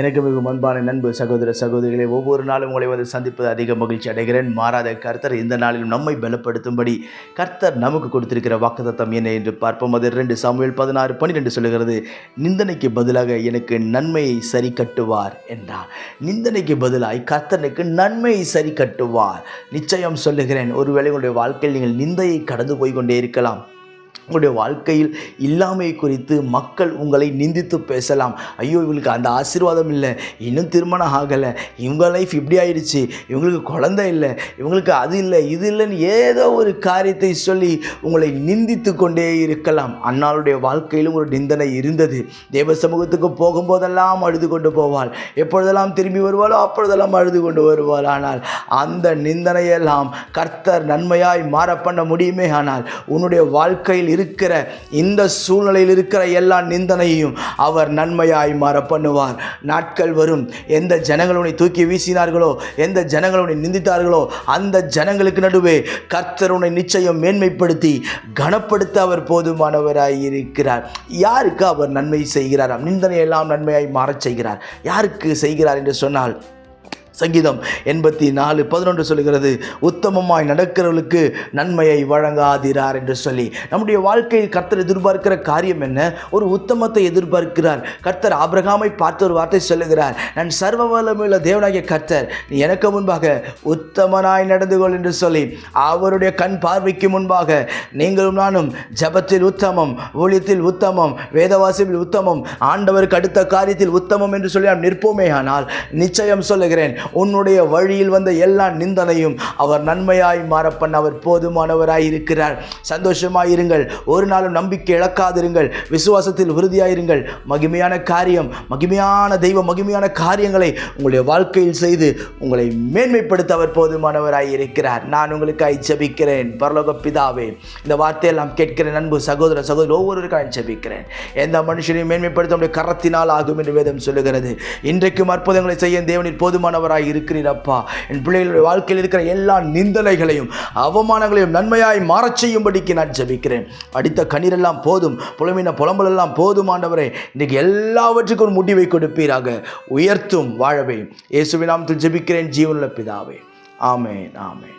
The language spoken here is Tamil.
எனக்கு மிகவும் அன்பான நண்பு சகோதர சகோதரிகளை ஒவ்வொரு நாளும் உங்களை வந்து சந்திப்பது அதிக மகிழ்ச்சி அடைகிறேன். மாறாத கர்த்தர் இந்த நாளிலும் நம்மை பலப்படுத்தும்படி கர்த்தர் நமக்கு கொடுத்திருக்கிற வாக்குதத்தம் என்ன என்று பார்ப்போம். அது ரெண்டு சாமுவேல் பதினாறு பன்னிரெண்டு சொல்லுகிறது நிந்தனைக்கு பதிலாக எனக்கு நன்மையை சரி கட்டுவார் என்றார். நிந்தனைக்கு பதிலாய் கர்த்தனுக்கு நன்மையை சரி கட்டுவார் நிச்சயம் சொல்லுகிறேன் ஒருவேளை உங்களுடைய வாழ்க்கையில் நீங்கள் நிந்தையை கடந்து போய் கொண்டே இருக்கலாம். உங்களுடைய வாழ்க்கையில் இல்லாமை குறித்து மக்கள் உங்களை நிந்தித்து பேசலாம். ஐயோ இவங்களுக்கு அந்த ஆசீர்வாதம் இல்லை. இன்னும் திருமணம் ஆகலை. இவங்க லைஃப் இப்படி ஆயிடுச்சு. இவங்களுக்கு குழந்தை இல்லை. இவங்களுக்கு அது இல்லை இது இல்லைன்னு ஏதோ ஒரு காரியத்தை சொல்லி உங்களை நிந்தித்து கொண்டே இருக்கலாம். அன்னாளுடைய வாழ்க்கையிலும் ஒரு நிந்தனை இருந்தது. தேவ சமூகத்துக்கு போகும்போதெல்லாம் அழுது கொண்டு போவாள். எப்பொழுதெல்லாம் திரும்பி வருவாளோ அப்பொழுதெல்லாம் அழுது கொண்டு வருவாள். ஆனால் அந்த நிந்தனையெல்லாம் கர்த்தர் நன்மையாய் மாற பண்ண முடியுமே ஆனால் உன்னுடைய வாழ்க்கையில் இருக்கிற இந்த சூழ்நிலையில் இருக்கிற எல்லா நிந்தனையும் அவர் நன்மையாய் மாற பண்ணுவார். நாட்கள் வரும் எந்த ஜனங்கள் உன்னை தூக்கி வீசினார்களோ எந்த ஜனங்கள் உன்னை நிந்தித்தார்களோ அந்த ஜனங்களுக்கு நடுவே கர்த்தர் உன்னை நிச்சயம் மேன்மைப்படுத்தி கனப்படுத்த அவர் போதுமானவராய் இருக்கிறார். யாருக்கு அவர் நன்மை செய்கிறார் நிந்தனை எல்லாம் நன்மையாய் மாறச் செய்கிறார். யாருக்கு செய்கிறார் என்று சொன்னால் சங்கீதம் எண்பத்தி நாலு பதினொன்று சொல்லுகிறது உத்தமமாய் நடக்கிறவர்களுக்கு நன்மையை வழங்காதிரார் என்று சொல்லி. நம்முடைய வாழ்க்கையில் கர்த்தர் எதிர்பார்க்கிற காரியம் என்ன? ஒரு உத்தமத்தை எதிர்பார்க்கிறார். கர்த்தர் ஆபிரகாமை பார்த்து ஒரு வார்த்தை சொல்லுகிறார் நான் சர்வ தேவனாகிய கர்த்தர் நீ எனக்கு முன்பாக உத்தமனாய் நடந்து கொள் என்று சொல்லி. அவருடைய கண் பார்வைக்கு முன்பாக நீங்களும் நானும் ஜபத்தில் உத்தமம் ஊழியத்தில் உத்தமம் வேதவாசியில் உத்தமம் ஆண்டவருக்கு அடுத்த காரியத்தில் உத்தமம் என்று சொல்லி நாம் நிற்போமே ஆனால் நிச்சயம் சொல்லுகிறேன் உன்னுடைய வழியில் வந்த எல்லா நிந்தனையும் அவர் நன்மையாய் மாறப்பண்ண அவர் போதுமானவராய் இருக்கிறார். சந்தோஷமாய் இருங்கள். ஒரு நாளும் நம்பிக்கை இழக்காதிருங்கள். விசுவாசத்தில் உறுதியாயிருங்கள் மகிமையான காரியம் மகிமையான தெய்வ மகிமையான காரியங்களை உங்களுடைய வாழ்க்கையில் செய்து உங்களை மேன்மைப்படுத்த அவர் போதுமானவராய் இருக்கிறார். நான் உங்களுக்காய் ஜபிக்கிறேன். பரலோக பிதாவே இந்த வார்த்தையெல்லாம் கேட்கிற நண்பு சகோதர சகோதரி ஒவ்வொருவருக்காக ஜபிக்கிறேன். எந்த மனுஷனையும் மேன்மைப்படுத்த உடைய கரத்தினால் ஆகும் என்று வேதம் சொல்லுகிறது. இன்றைக்கும் அற்புதங்களை செய்ய தேவனில் ஆண்டவராய் இருக்கிறீரப்பா என் பிள்ளைகளுடைய வாழ்க்கையில் இருக்கிற எல்லா நிந்தனைகளையும் அவமானங்களையும் நன்மையாய் மாறச் செய்யும்படிக்கு நான் ஜெபிக்கிறேன். அடித்த கண்ணீரெல்லாம் போதும் புலமின புலம்பலெல்லாம் போதும் ஆண்டவரே. இன்றைக்கு எல்லாவற்றுக்கும் ஒரு முடிவை கொடுப்பீராக. உயர்த்தும் வாழவே. இயேசுவின் நாமத்தில் ஜபிக்கிறேன் ஜீவனுள்ள பிதாவே. ஆமேன் ஆமேன்.